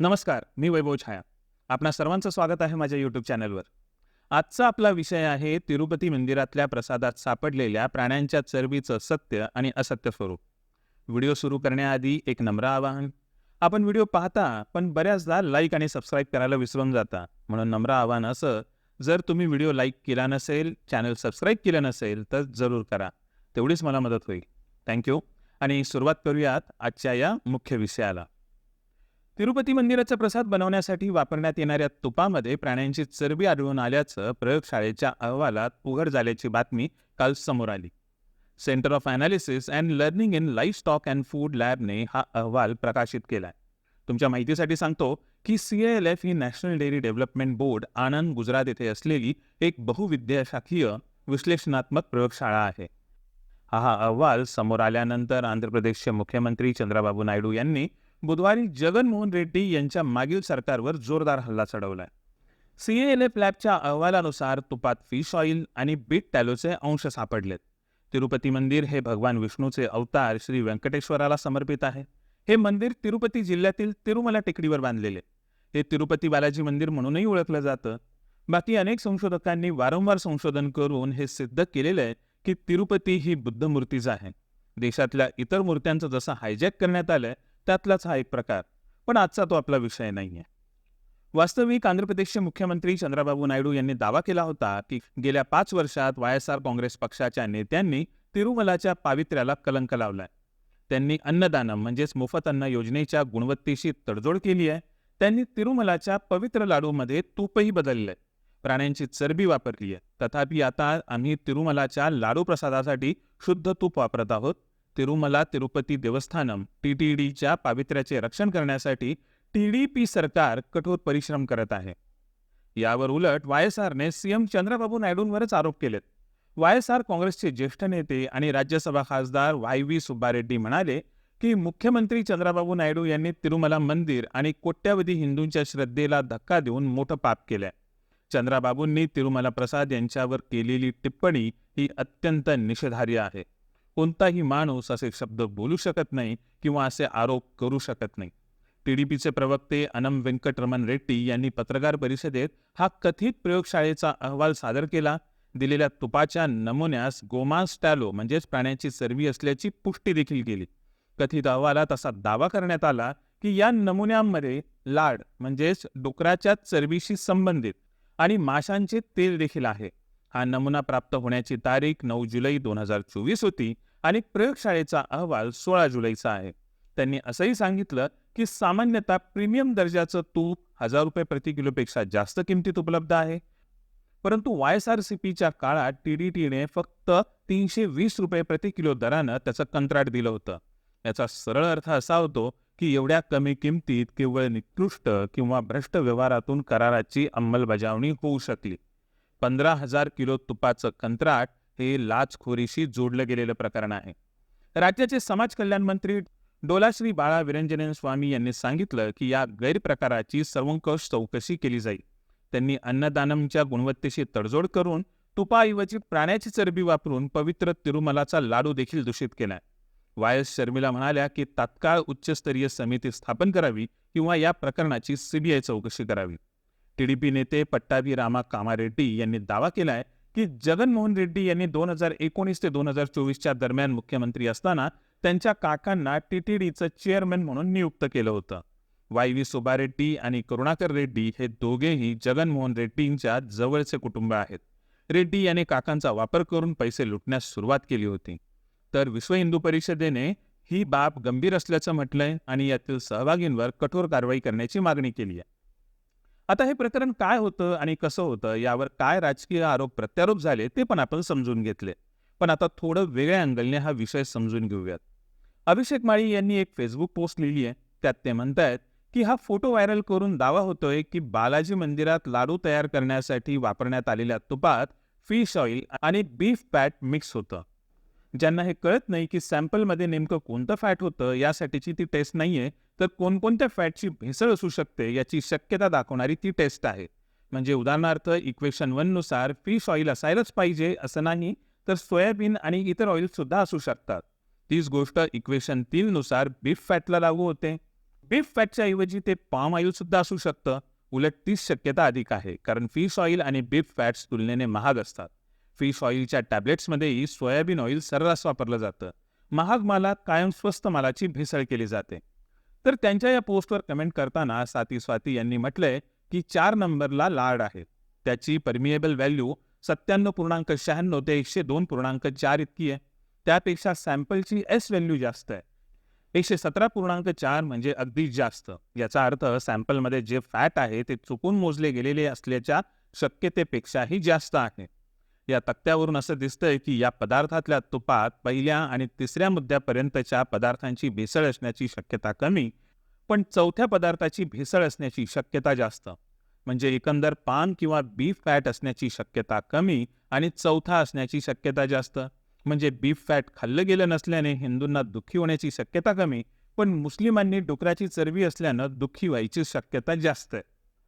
नमस्कार मी वैभव छाया. आपणा सर्वांचं स्वागत आहे माझ्या यूट्यूब चॅनलवर आजचा आपला विषय आहे तिरुपती मंदिरातल्या प्रसादात सापडलेल्या प्राण्यांच्या चरबीचं सत्य आणि असत्य स्वरूप. व्हिडिओ सुरू करण्याआधी एक नम्र आवाहन. आपण व्हिडिओ पाहता पण बऱ्याचदा लाईक आणि सबस्क्राईब करायला विसरून जाता. म्हणून नम्र आवाहन असं जर तुम्ही व्हिडिओ लाईक केला नसेल चॅनल सबस्क्राईब केलं नसेल तर जरूर करा. तेवढीच मला मदत होईल. थँक्यू आणि सुरुवात करूयात आजच्या या मुख्य विषयाला. तिरुपती मंदिराचा प्रसाद बनवण्यासाठी वापरण्यात येणाऱ्या तुपामध्ये प्राण्यांची चरबी आढळून आल्याचं प्रयोगशाळेच्या अहवालात उघड झाल्याची बातमी काल समोर आली. Centre of analysis and learning in life stock and food लॅबने हा अहवाल प्रकाशित केलाय. तुमच्या माहितीसाठी सांगतो की सी एल एफ ही national dairy development board Anand Gujarat येथे असलेली एक बहुविद्याशाखीय विश्लेषणात्मक प्रयोगशाळा आहे. हा हा अहवाल समोर आल्यानंतर आंध्र प्रदेशचे मुख्यमंत्री चंद्राबाबू नायडू यांनी बुधवारी जगनमोहन रेड्डी यांच्या मागील सरकारवर जोरदार हल्ला चढवलाय. सीएएलए लॅबच्या अहवालानुसार तुपात फिश ऑइल आणि बीट टॅलोचे अंश सापडलेत. तिरुपती मंदिर हे भगवान विष्णूचे अवतार श्री व्यंकटेश्वराला समर्पित आहे. हे मंदिर तिरुपती जिल्ह्यातील तिरुमला टेकडीवर बांधलेले. हे तिरुपती बालाजी मंदिर म्हणूनही ओळखलं जातं. बाकी अनेक संशोधकांनी वारंवार संशोधन करून हे सिद्ध केलेलं आहे की तिरुपती ही बुद्ध मूर्तीच आहे. देशातल्या इतर मूर्त्यांचं जसं हायजॅक करण्यात आलंय त्यातलाच हा एक प्रकार. पण आजचा तो आपला विषय नाहीये. वास्तविक आंध्र प्रदेशचे मुख्यमंत्री चंद्राबाबू नायडू यांनी दावा केला होता की गेल्या पाच वर्षात वाय एस आर काँग्रेस पक्षाच्या नेत्यांनी तिरुमलाच्या पावित्र्याला कलंक लावलाय. त्यांनी अन्नदानम म्हणजेच मोफत अन्न योजनेच्या गुणवत्तेशी तडजोड केली आहे. त्यांनी तिरुमलाच्या पवित्र लाडूमध्ये तूपही बदललंय. प्राण्यांची चरबी वापरली आहे तथापि आता आम्ही तिरुमलाच्या लाडू प्रसादासाठी शुद्ध तूप वापरत आहोत. तिरुमला तिरुपती देवस्थानम टी टी डीच्या पावित्र्याचे रक्षण करण्यासाठी टी डी पी सरकार कठोर परिश्रम करत आहे. यावर उलट वाय एस आरने सीएम चंद्रबाबू नायडूंवरच आरोप केलेत. वाय एस आर काँग्रेसचे ज्येष्ठ नेते आणि राज्यसभा खासदार वाय व्ही सुब्बारेड्डी म्हणाले की मुख्यमंत्री चंद्रबाबू नायडू यांनी तिरुमला मंदिर आणि कोट्यावधी हिंदूंच्या श्रद्धेला धक्का देऊन मोठं पाप केलंय. चंद्राबाबूंनी तिरुमला प्रसाद यांच्यावर केलेली टिप्पणी ही अत्यंत निषेधार्य आहे. कोणताही माणूस असे शब्द बोलू शकत नाही किंवा असे आरोप करू शकत नाही. टीडीपीचे प्रवक्ते अनम व्यंकटरमण रेड्डी यांनी पत्रकार परिषदेत हा कथित प्रयोगशाळेचा अहवाल सादर केला. दिलेल्या तुपाच्या नमुन्यास गोमांस टॅलो म्हणजेच प्राण्याची चरबी असल्याची पुष्टी देखील केली. कथित अहवालात असा दावा करण्यात आला की या नमुन्यांमध्ये लाड म्हणजेच डुकराच्या चरबीशी संबंधित आणि माशांचे तेल देखील आहे. हा नमुना प्राप्त होण्याची तारीख नऊ जुलै दोन हजार चोवीस होती आणि प्रयोगशाळेचा अहवाल सोळा जुलैचा आहे. त्यांनी असंही सांगितलं की सामान्यतः प्रीमियम दर्जाचं तूप हजार रुपये प्रति किलोपेक्षा जास्त किमतीत उपलब्ध आहे. परंतु वाय एस आर सी पीच्या काळात टी डी टीने फक्त तीनशे वीस रुपये प्रति किलो दरानं त्याचं कंत्राट दिलं होतं. याचा सरळ अर्थ असा होतो की एवढ्या कमी किमतीत केवळ निकृष्ट किंवा भ्रष्ट व्यवहारातून कराराची अंमलबजावणी होऊ शकली. पंधरा हजार किलो तुपाचं कंत्राट हे लाचखोरीशी जोडलं गेलेलं प्रकरण आहे. राज्याचे समाज कल्याण मंत्री डोलाश्री बाळा विरंजन स्वामी यांनी सांगितलं की या गैरप्रकाराची सर्वंकष चौकशी केली जाईल. त्यांनी अन्नदानमच्या गुणवत्तेशी तडजोड करून तुपाऐवजी प्राण्याची चरबी वापरून पवित्र तिरुमलाचा लाडू देखील दूषित केलाय. वाय एस शर्मिला म्हणाल्या की तात्काळ उच्चस्तरीय समिती स्थापन करावी किंवा या प्रकरणाची सीबीआय चौकशी करावी. टीडीपी नेते पट्टाभी रामा कामारेड्डी यांनी दावा केलाय की जगनमोहन रेड्डी यांनी दोन हजार एकोणीस ते दोन हजार चोवीसच्या दरम्यान मुख्यमंत्री असताना त्यांच्या काकांना टीटीडीचं चेअरमन म्हणून नियुक्त केलं होतं. वाय व्ही सुबारेड्डी आणि करुणाकर रेड्डी हे दोघेही जगनमोहन रेड्डींच्या जवळचे कुटुंब आहेत. रेड्डी यांनी काकांचा वापर करून पैसे लुटण्यास सुरुवात केली होती. तर विश्व हिंदू परिषदेने ही बाब गंभीर असल्याचं म्हटलंय आणि यातील सहभागींवर कठोर कारवाई करण्याची मागणी केली आहे. आता हे प्रकरण काय होतं आणि कसं होतं? यावर काय राजकीय आरोप प्रत्यारोप झाले ते पण आपण समजून घेतले. पण आता थोडं वेगळ्या अँगलने हा विषय समजून घेऊयात. अभिषेक माळी यांनी एक फेसबुक पोस्ट लिहिली आहे. त्यात ते म्हणतायत की हा फोटो व्हायरल करून दावा होतोय की बालाजी मंदिरात लाडू तयार करण्यासाठी वापरण्यात आलेल्या तुपात फिश ऑइल आणि बीफ फॅट मिक्स होतं. ज्यांना हे कळत नाही की सॅम्पलमध्ये नेमकं कोणतं फॅट होतं यासाठीची ती टेस्ट नाहीये तर कोणकोणत्या फॅटची भेसळ असू शकते याची शक्यता दाखवणारी ती टेस्ट आहे. म्हणजे उदाहरणार्थ इक्वेशन वननुसार फिश ऑइल असायलाच पाहिजे असं नाही तर सोयाबीन आणि इतर ऑइलसुद्धा असू शकतात. तीच गोष्ट इक्वेशन तीननुसार बीफ फॅटला लागू होते. बीफ फॅटच्या ऐवजी ते पाम ऑइलसुद्धा असू शकतं. उलट तीच शक्यता अधिक आहे कारण फिश ऑइल आणि बीफ फॅट्स तुलनेने महाग असतात. फिश ऑइलच्या टॅब्लेट्समध्येही सोयाबीन ऑइल सर्रास वापरलं जातं. महाग मालात कायम स्वस्त मालाची भेसळ केली जाते. तर त्यांच्या या पोस्टवर कमेंट करताना स्वाती स्वाती यांनी म्हटलंय की चार नंबरला लाड आहे. त्याची परमिएबल व्हॅल्यू सत्त्याण्णव पूर्णांक शहाण्णव ते एकशे दोन पूर्णांक चार इतकी आहे. त्यापेक्षा सॅम्पलची एस व्हॅल्यू जास्त आहे. एकशे सतरा पूर्णांक चार म्हणजे अगदी जास्त. याचा अर्थ सॅम्पलमध्ये जे फॅट आहे ते चुकून मोजले गेलेले असल्याच्या शक्यतेपेक्षाही जास्त आहे. या तक्त्यावरून असं दिसतंय की या पदार्थातल्या तुपात पहिल्या आणि तिसऱ्या मुद्द्यापर्यंतच्या पदार्थांची भेसळ असण्याची शक्यता कमी पण चौथ्या पदार्थाची भेसळ असण्याची शक्यता जास्त. म्हणजे एकंदर पान किंवा बीफ फॅट असण्याची शक्यता कमी आणि चौथा असण्याची शक्यता जास्त. म्हणजे बीफ फॅट खाल्लं गेलं नसल्याने हिंदूंना दुःखी होण्याची शक्यता कमी पण मुस्लिमांनी डुकराची चरबी असल्यानं दुःखी व्हायची शक्यता जास्त. आहे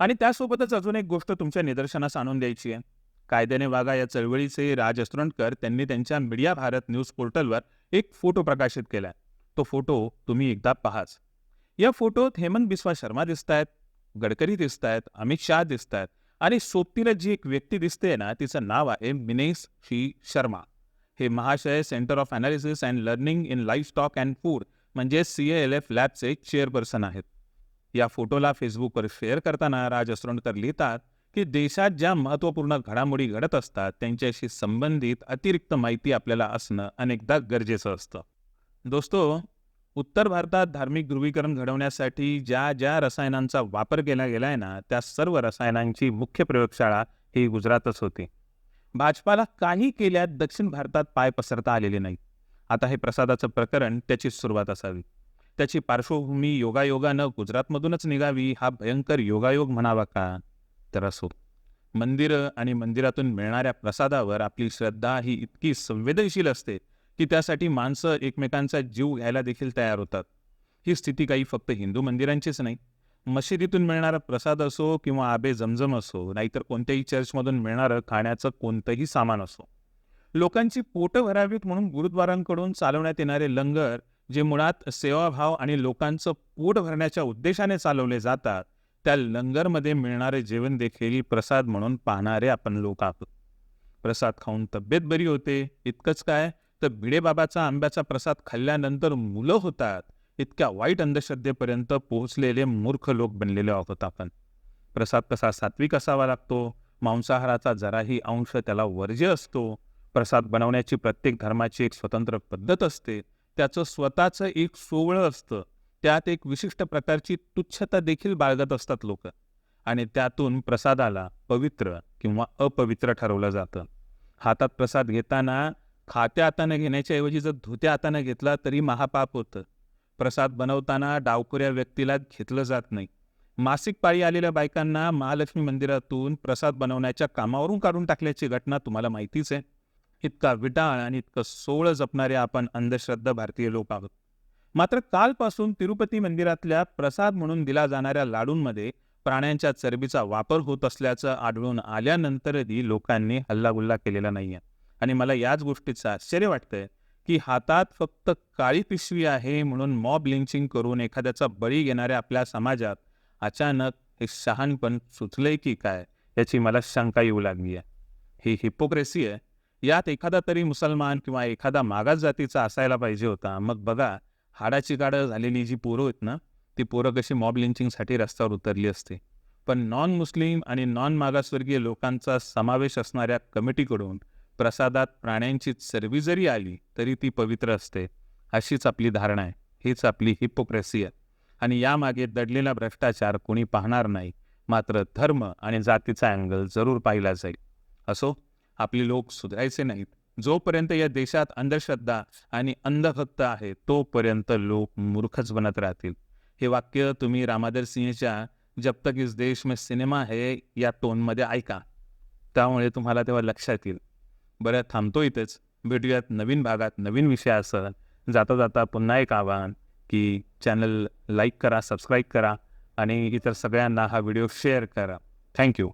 आणि त्यासोबतच अजून एक गोष्ट तुमच्या निदर्शनास आणून द्यायची आहे. कायद्याने वागा या चळवळीचे राज अस्त्रंडकर त्यांनी त्यांच्या मीडिया भारत न्यूज पोर्टलवर एक फोटो प्रकाशित केलाय. तो फोटो तुम्ही एकदा पहाच. या फोटोत हेमंत बिस्वा शर्मा दिसत आहेत गडकरी दिसत आहेत अमित शाह दिसत आहेत आणि सोबतीला जी एक व्यक्ती दिसते ना तिचं नाव आहे मिनेश शी शर्मा. हे महाशय centre of analysis and learning in life stock and food म्हणजे सी एल एफ लॅबचे चेअरपर्सन आहेत. या फोटोला फेसबुकवर शेअर करताना राज असरोणकर लिहितात की देशात ज्या महत्त्वपूर्ण घडामोडी घडत असतात त्यांच्याशी संबंधित अतिरिक्त माहिती आपल्याला असणं अनेकदा गरजेचं असतं. दोस्तो उत्तर भारतात धार्मिक ध्रुवीकरण घडवण्यासाठी ज्या ज्या रसायनांचा वापर केला गेला आहे ना त्या सर्व रसायनांची मुख्य प्रयोगशाळा ही गुजरातच होती. भाजपाला काही केल्यात दक्षिण भारतात पाय पसरता आलेले नाही आता हे प्रसादाचं प्रकरण त्याची सुरुवात असावी. त्याची पार्श्वभूमी योगायोगानं गुजरातमधूनच निघावी हा भयंकर योगायोग म्हणावा का? तर असो. मंदिरं आणि मंदिरातून मिळणाऱ्या प्रसादावर आपली श्रद्धा ही इतकी संवेदनशील असते की त्यासाठी माणसं एकमेकांचा जीव घ्यायला देखील तयार होतात. ही स्थिती काही फक्त हिंदू मंदिरांचीच नाही. मशिदीतून मिळणारा प्रसाद असो किंवा आबे जमजम असो नाहीतर कोणत्याही चर्चमधून मिळणारं खाण्याचं कोणतंही सामान असो. लोकांची पोटं भरावीत म्हणून गुरुद्वारांकडून चालवण्यात येणारे लंगर जे मुळात सेवाभाव आणि लोकांचं पोट भरण्याच्या उद्देशाने चालवले जातात त्या लंगरमध्ये मिळणारे जेवण देखील प्रसाद म्हणून पाहणारे आपण लोक आहोत. प्रसाद खाऊन तब्येत बरी होते. इतकंच काय? तर भिडेबाबाचा आंब्याचा प्रसाद खाल्ल्यानंतर मुलं होतात. इतक्या वाईट अंधश्रद्धेपर्यंत पोहोचलेले मूर्ख लोक बनलेले आहोत आपण. प्रसाद कसा सात्विक असावा लागतो? मांसाहाराचा जराही अंश त्याला वर्ज्य असतो. प्रसाद बनवण्याची प्रत्येक धर्माची एक स्वतंत्र पद्धत असते. त्याचं स्वतःचं एक सोवळं असतं. त्यात एक विशिष्ट प्रकारची तुच्छता देखील बाळगत असतात लोक. आणि त्यातून प्रसादाला पवित्र किंवा अपवित्र ठरवलं जातं. हातात प्रसाद घेताना खात्या हाताने घेण्याच्या ऐवजी जर धुत्या हाताने घेतला तरी महापाप होतं. प्रसाद बनवताना डावकुऱ्या व्यक्तीला घेतलं जात नाही. मासिक पाळी आलेल्या बायकांना महालक्ष्मी मंदिरातून प्रसाद बनवण्याच्या कामावरून काढून टाकल्याची घटना तुम्हाला माहितीच आहे. इतका विटाळ आणि इतकं सोळ जपणारे आपण अंधश्रद्धा भारतीय लोक आहोत. मात्र कालपासून तिरुपती मंदिरातल्या प्रसाद म्हणून दिला जाणाऱ्या लाडूंमध्ये प्राण्यांच्या चरबीचा वापर होत असल्याचं आढळून आल्यानंतरही लोकांनी हल्लागुल्ला केलेला नाहीये. आणि मला याच गोष्टीचं आश्चर्य वाटतंय की हातात फक्त काळी पिशवी आहे म्हणून मॉब लिंचिंग करून एखाद्याचा बळी घेणाऱ्या आपल्या समाजात अचानक हे शहाणपण सुचलंय की काय याची मला शंका येऊ लागली आहे ही हिपोक्रेसी आहे. यात एखादा तरी मुसलमान किंवा एखादा मागास जातीचा असायला पाहिजे होता. मग बघा हाडाची गाडं झालेली जी पोरं आहेत ना ती पोरं कशी मॉब लिंचिंगसाठी रस्त्यावर उतरली असते. पण नॉन मुस्लिम आणि नॉन मागासवर्गीय लोकांचा समावेश असणाऱ्या कमिटीकडून प्रसादात प्राण्यांची चरबी जरी आली तरी ती पवित्र असते. अशीच आपली धारणा आहे. हीच आपली हिपोक्रेसी आहे. आणि यामागे दडलेला भ्रष्टाचार कोणी पाहणार नाही. मात्र धर्म आणि जातीचा अँगल जरूर पाहिला जाईल. असो आपले लोक सुधारायचे नाहीत. जोपर्यंत या देशात अंधश्रद्धा आणि अंधभक्त आहे तोपर्यंत लोक मूर्खच बनत राहतील. हे वाक्य तुम्ही रामादर सिंहच्या जब तक इस देश में सिनेमा है या टोनमध्ये ऐका. त्यामुळे तुम्हाला तेव्हा लक्षात येईल. बरं थांबतो इथेच. भेटूयात नवीन भागात नवीन विषयासह. जाता जाता पुन्हा एक आवाहन की चॅनल लाईक करा सबस्क्राईब करा आणि इतर सगळ्यांना हा व्हिडिओ शेअर करा. थँक्यू.